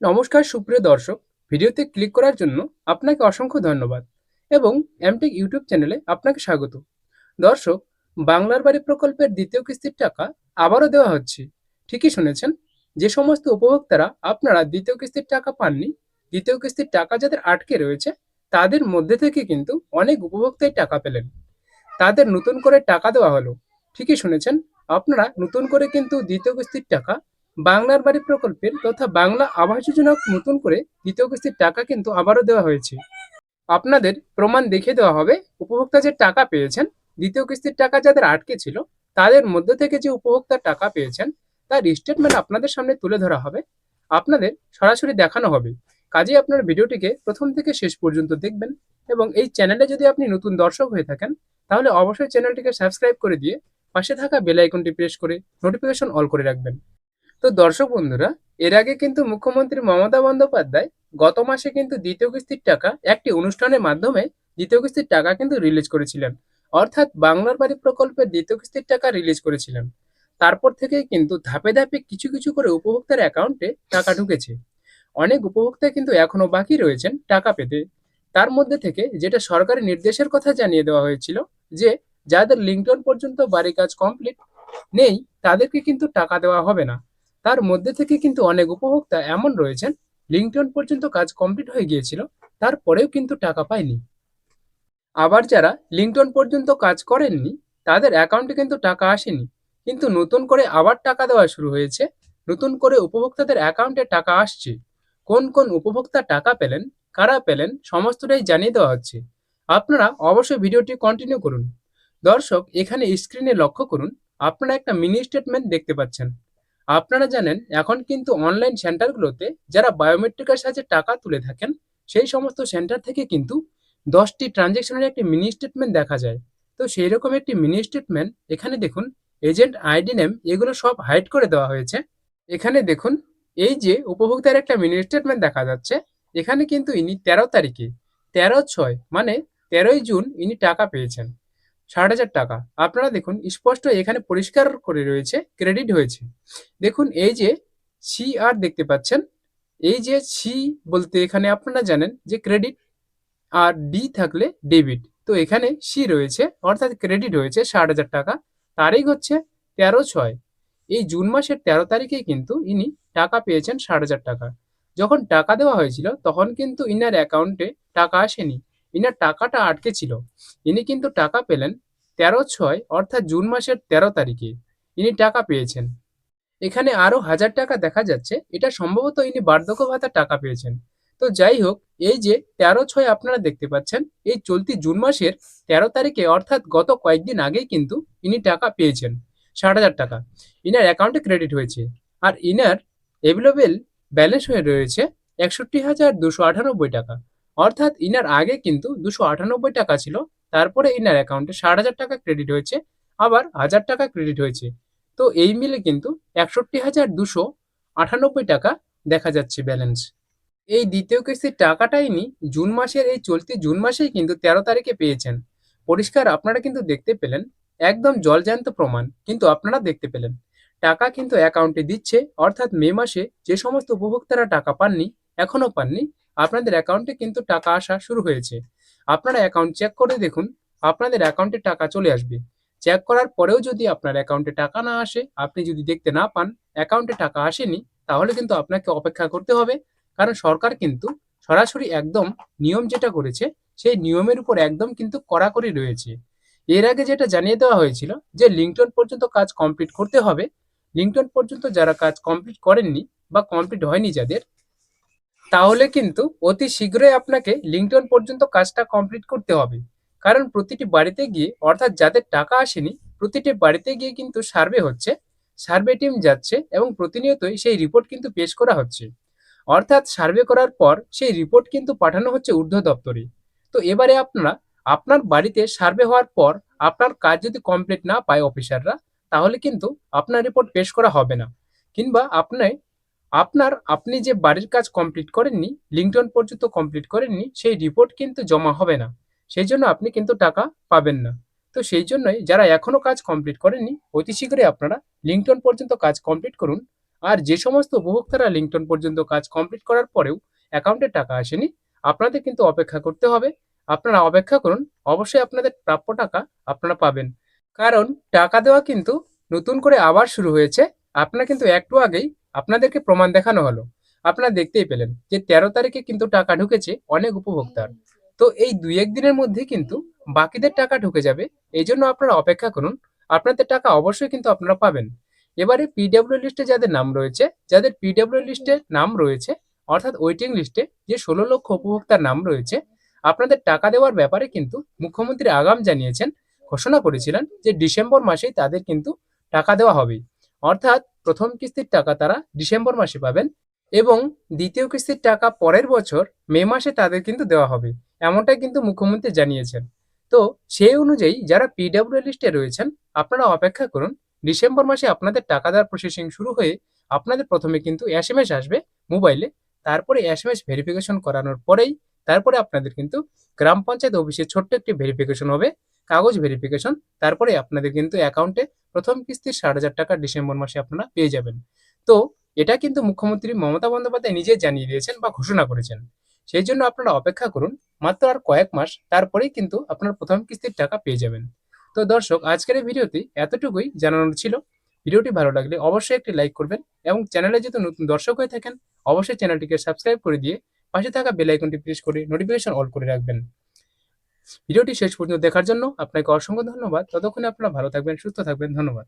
নমস্কার, সুপ্রিয় দর্শক। ভিডিওতে ক্লিক করার জন্য আপনাকে অসংখ্য ধন্যবাদ এবং এমটেক ইউটিউব চ্যানেলে আপনাকে স্বাগত। দর্শক, বাংলার বাড়ি প্রকল্পের দ্বিতীয় কিস্তির টাকা আবারও দেওয়া হচ্ছে। ঠিকই শুনেছেন, যে সমস্ত উপভোক্তারা আপনারা দ্বিতীয় কিস্তির টাকা পাননি, দ্বিতীয় কিস্তির টাকা যাদের আটকে রয়েছে, তাদের মধ্যে থেকে কিন্তু অনেক উপভোক্তাই টাকা পেলেন। তাদের নতুন করে টাকা দেওয়া হলো। ঠিকই শুনেছেন, আপনারা নতুন করে কিন্তু দ্বিতীয় কিস্তির টাকা বাংলার বাড়ি প্রকল্পের তথা বাংলা আবাস যোজনা নতুন করে দ্বিতীয় কিস্তির টাকা কিন্তু আবারও দেওয়া হয়েছে। আপনাদের প্রমাণ দেখে দেওয়া হবে, উপভোক্তা যে টাকা পেয়েছেন, দ্বিতীয় কিস্তির টাকা যাদের আটকে ছিল, তাদের মধ্যে থেকে যে উপভোক্তা টাকা পেয়েছেন তার স্টেটমেন্ট আপনাদের সামনে তুলে ধরা হবে। আপনাদের সরাসরি দেখানো হবে। কাজেই আপনার ভিডিওটিকে প্রথম থেকে শেষ পর্যন্ত দেখবেন এবং এই চ্যানেলে যদি আপনি নতুন দর্শক হয়ে থাকেন, তাহলে অবশ্যই চ্যানেলটিকে সাবস্ক্রাইব করে দিয়ে পাশে থাকা বেল আইকনটি প্রেস করে নোটিফিকেশন অল করে রাখবেন। তো দর্শক বন্ধুরা, এর আগে কিন্তু মুখ্যমন্ত্রী মমতা বন্দ্যোপাধ্যায় গত মাসে কিন্তু দ্বিতীয় কিস্তির টাকা একটি অনুষ্ঠানের মাধ্যমে দ্বিতীয় কিস্তির টাকা কিন্তু রিলিজ করেছিলেন। অর্থাৎ বাংলার বাড়ি প্রকল্পের দ্বিতীয় কিস্তির টাকা রিলিজ করেছিলেন। তারপর থেকেই কিন্তু ধাপে ধাপে কিছু কিছু করে উপভোক্তার অ্যাকাউন্টে টাকা ঢুকেছে। অনেক উপভোক্তা কিন্তু এখনও বাকি রয়েছেন টাকা পেতে। তার মধ্যে থেকে যেটা সরকারি নির্দেশের কথা জানিয়ে দেওয়া হয়েছিল যে, যাদের লিঙ্কটন পর্যন্ত বাড়ি কাজ কমপ্লিট নেই, তাদেরকে কিন্তু টাকা দেওয়া হবে না। তার মধ্যে থেকে কিন্তু অনেক উপভোক্তা এমন রয়েছেন লিঙ্কটন পর্যন্ত কাজ কমপ্লিট হয়ে গিয়েছিল, তারপরেও কিন্তু টাকা পায়নি। আবার যারা লিঙ্কটন পর্যন্ত কাজ করেননি, তাদের অ্যাকাউন্টে কিন্তু টাকা আসেনি। কিন্তু নতুন করে আবার টাকা দেওয়া শুরু হয়েছে, নতুন করে উপভোক্তাদের অ্যাকাউন্টে টাকা আসছে। কোন কোন উপভোক্তা টাকা পেলেন, কারা পেলেন, সমস্তটাই জানিয়ে দেওয়া হচ্ছে। আপনারা অবশ্যই ভিডিওটি কন্টিনিউ করুন। দর্শক, এখানে স্ক্রিনে লক্ষ্য করুন, আপনারা একটা মিনি স্টেটমেন্ট দেখতে পাচ্ছেন। আপনারা জানেন, এখন কিন্তু অনলাইন সেন্টারগুলোতে যারা বায়োমেট্রিকের সাহায্যে টাকা তুলে থাকেন, সেই সমস্ত সেন্টার থেকে কিন্তু দশটি ট্রানজ্যাকশনের একটি মিনি স্টেটমেন্ট দেখা যায়। তো সেই রকম একটি মিনি স্টেটমেন্ট এখানে দেখুন এজেন্ট আইডি নেম এগুলো সব হাইড করে দেওয়া হয়েছে। এখানে দেখুন, এই যে উপভোক্তার একটা মিনি স্টেটমেন্ট দেখা যাচ্ছে, এখানে কিন্তু ইনি তেরো তারিখে, তেরো ছয় মানে তেরোই জুন ইনি টাকা পেয়েছেন। ষাট হাজার টাকা। আপনারা দেখুন, স্পষ্ট এখানে পরিষ্কার করে রয়েছে ক্রেডিট হয়েছে। দেখুন, এই যে সি আর দেখতে পাচ্ছেন, এই যে সি বলতে এখানে আপনারা জানেন যে ক্রেডিট আর ডি থাকলে ডেবিট তো এখানে সি রয়েছে, অর্থাৎ ক্রেডিট হয়েছে ষাট হাজার টাকা, তারিখ হচ্ছে তেরো ছয়। এই জুন মাসের তেরো তারিখে কিন্তু ইনি টাকা পেয়েছেন ষাট হাজার টাকা। যখন টাকা দেওয়া হয়েছিল, তখন কিন্তু ইনার অ্যাকাউন্টে টাকা আসেনি। ইনার টাকাটা আটকে ছিল। ইনি কিন্তু টাকা পেলেন তেরো ছয় অর্থাৎ জুন মাসের তেরো তারিখে। ইনি টাকা পেয়েছেন। এখানে আরও হাজার টাকা দেখা যাচ্ছে। এটা সম্ভবত ইনি বার্ধক্য ভাতা টাকা পেয়েছেন। তো যাই হোক, এই যে তেরো ছয় আপনারা দেখতে পাচ্ছেন, এই চলতি জুন মাসের তেরো তারিখে অর্থাৎ গত কয়েকদিন আগেই কিন্তু ইনি টাকা পেয়েছেন, ষাট হাজার টাকা। ইনার অ্যাকাউন্টে ক্রেডিট হয়েছে। আর ইনার অ্যাভেলেবেল ব্যালেন্স হয়ে রয়েছে একষট্টি হাজার দুশো আটানব্বই টাকা। অর্থাৎ ইনার আগে কিন্তু দুশো আটানব্বই টাকা ছিল, তারপরে ইনার অ্যাকাউন্টে ষাট হাজার টাকা ক্রেডিট হয়েছে, আবার হাজার টাকা ক্রেডিট হয়েছে। তো এই মিলে কিন্তু একষট্টি হাজার দুশো আটানব্বই টাকা দেখা যাচ্ছে ব্যালেন্স এই দ্বিতীয় কিস্তির টাকাটা ইনি জুন মাসের এই চলতি জুন মাসেই কিন্তু তেরো তারিখে পেয়েছেন। পরিষ্কার, আপনারা কিন্তু দেখতে পেলেন, একদম জলজ্যান্ত প্রমাণ, কিন্তু আপনারা দেখতে পেলেন। টাকা কিন্তু অ্যাকাউন্টে দিচ্ছে, অর্থাৎ মে মাসে যে সমস্ত উপভোক্তারা টাকা পাননি, এখনও পাননি আপনাদের অ্যাকাউন্টে কিন্তু টাকা আসা শুরু হয়েছে। আপনারা অ্যাকাউন্ট চেক করে দেখুন, আপনাদের অ্যাকাউন্টে টাকা চলে আসবে। চেক করার পরেও যদি আপনার অ্যাকাউন্টে টাকা না আসে, আপনি যদি দেখতে না পান, অ্যাকাউন্টে টাকা আসেনি, তাহলে কিন্তু আপনাকে অপেক্ষা করতে হবে। কারণ সরকার কিন্তু সরাসরি একদম নিয়ম যেটা করেছে, সেই নিয়মের উপর একদম কিন্তু কড়াকড়ি রয়েছে। এর আগে যেটা জানিয়ে দেওয়া হয়েছিল, যে লিঙ্কটন পর্যন্ত কাজ কমপ্লিট করতে হবে। লিঙ্কটন পর্যন্ত যারা কাজ কমপ্লিট করেননি বা কমপ্লিট হয়নি যাদের তাহলে কিন্তু অতি শীঘ্রই আপনাকে লিঙ্কটন পর্যন্ত কাজটা কমপ্লিট করতে হবে। কারণ প্রতিটি বাড়িতে গিয়ে, অর্থাৎ যাদের টাকা আসেনি, প্রতিটি বাড়িতে গিয়ে কিন্তু সার্ভে হচ্ছে, সার্ভে টিম যাচ্ছে এবং প্রতিনিয়তই সেই রিপোর্ট কিন্তু পেশ করা হচ্ছে। অর্থাৎ সার্ভে করার পর সেই রিপোর্ট কিন্তু পাঠানো হচ্ছে ঊর্ধ্ব দপ্তরে। তো এবারে আপনারা, আপনার বাড়িতে সার্ভে হওয়ার পর আপনার কাজ যদি কমপ্লিট না পায় অফিসাররা, তাহলে কিন্তু আপনার রিপোর্ট পেশ করা হবে না। কিংবা আপনি আপনার, আপনি যে বাড়ির কাজ কমপ্লিট করেননি লিঙ্কটন পর্যন্ত কমপ্লিট করেননি, সেই রিপোর্ট কিন্তু জমা হবে না। সেই জন্য আপনি কিন্তু টাকা পাবেন না। তো সেই জন্যই যারা এখনও কাজ কমপ্লিট করেননি, অতি শীঘ্রই আপনারা লিঙ্কটন পর্যন্ত কাজ কমপ্লিট করুন। আর যে সমস্ত উপভোক্তারা লিঙ্কটন পর্যন্ত কাজ কমপ্লিট করার পরেও অ্যাকাউন্টে টাকা আসেনি, আপনাদের কিন্তু অপেক্ষা করতে হবে। আপনারা অপেক্ষা করুন, অবশ্যই আপনাদের প্রাপ্য টাকা আপনারা পাবেন। কারণ টাকা দেওয়া কিন্তু নতুন করে আবার শুরু হয়েছে। আপনারা কিন্তু একটু আগেই আপনাদেরকে প্রমাণ দেখানো হলো। আপনারা দেখতেই পেলেন যে তেরো তারিখে কিন্তু টাকা ঢুকেছে অনেক উপভোক্তার। তো এই দুই এক দিনের মধ্যে কিন্তু বাকিদের টাকা ঢুকে যাবে, এই জন্য আপনারা অপেক্ষা করুন। আপনাদের টাকা অবশ্যই কিন্তু আপনারা পাবেন। এবারে পিডব্লিউ লিস্টে যাদের নাম রয়েছে, যাদের পিডব্লিউ লিস্টে নাম রয়েছে, অর্থাৎ ওয়েটিং লিস্টে যে ষোলো লক্ষ উপভোক্তার নাম রয়েছে, আপনাদের টাকা দেওয়ার ব্যাপারে কিন্তু মুখ্যমন্ত্রী আগাম জানিয়েছেন, ঘোষণা করেছিলেন যে ডিসেম্বর মাসেই তাদের কিন্তু টাকা দেওয়া হবে অর্থাৎ প্রথম কিস্তির টাকা তারা ডিসেম্বর মাসে পাবেন এবং দ্বিতীয় কিস্তির টাকা পরের বছর মে মাসে তাদের কিন্তু দেওয়া হবে, এমনটাই কিন্তু মুখ্যমন্ত্রী জানিয়েছেন। তো সেই অনুযায়ী যারা পিডব্লিউ লিস্টে রয়েছেন, আপনারা অপেক্ষা করুন, ডিসেম্বর মাসে আপনাদের টাকা দেওয়ার প্রসেসিং শুরু হয়ে আপনাদের প্রথমে কিন্তু এস আসবে মোবাইলে, তারপরে এস এম এস ভেরিফিকেশন করানোর পরেই তারপরে আপনাদের কিন্তু গ্রাম পঞ্চায়েত অফিসে ছোট্ট একটি ভেরিফিকেশন হবে কাগজ ভেরিফিকেশন তারপরে আপনাদের কিন্তু অ্যাকাউন্টে প্রথম কিস্তির ষাট হাজার টাকা ডিসেম্বর মাসে আপনারা পেয়ে যাবেন। তো এটা কিন্তু মুখ্যমন্ত্রী মমতা বন্দ্যোপাধ্যায় নিজে জানিয়ে দিয়েছেন বা ঘোষণা করেছেন। সেই জন্য আপনারা অপেক্ষা করুন, মাত্র আর কয়েক মাস, তারপরেই কিন্তু আপনার প্রথম কিস্তির টাকা পেয়ে যাবেন। তো দর্শক, আজকের এই ভিডিওতে এতটুকুই জানানোর ছিল। ভিডিওটি ভালো লাগলে অবশ্যই একটি লাইক করবেন এবং চ্যানেলে যদি নতুন দর্শক হয়ে থাকেন, অবশ্যই চ্যানেলটিকে সাবস্ক্রাইব করে দিয়ে পাশে থাকা বেল আইকনটি প্রেস করে নোটিফিকেশন অল করে রাখবেন। ভিডিওটি শেষ পর্যন্ত দেখার জন্য আপনাকে অসংখ্য ধন্যবাদ। ততক্ষণে আপনারা ভালো থাকবেন, সুস্থ থাকবেন। ধন্যবাদ।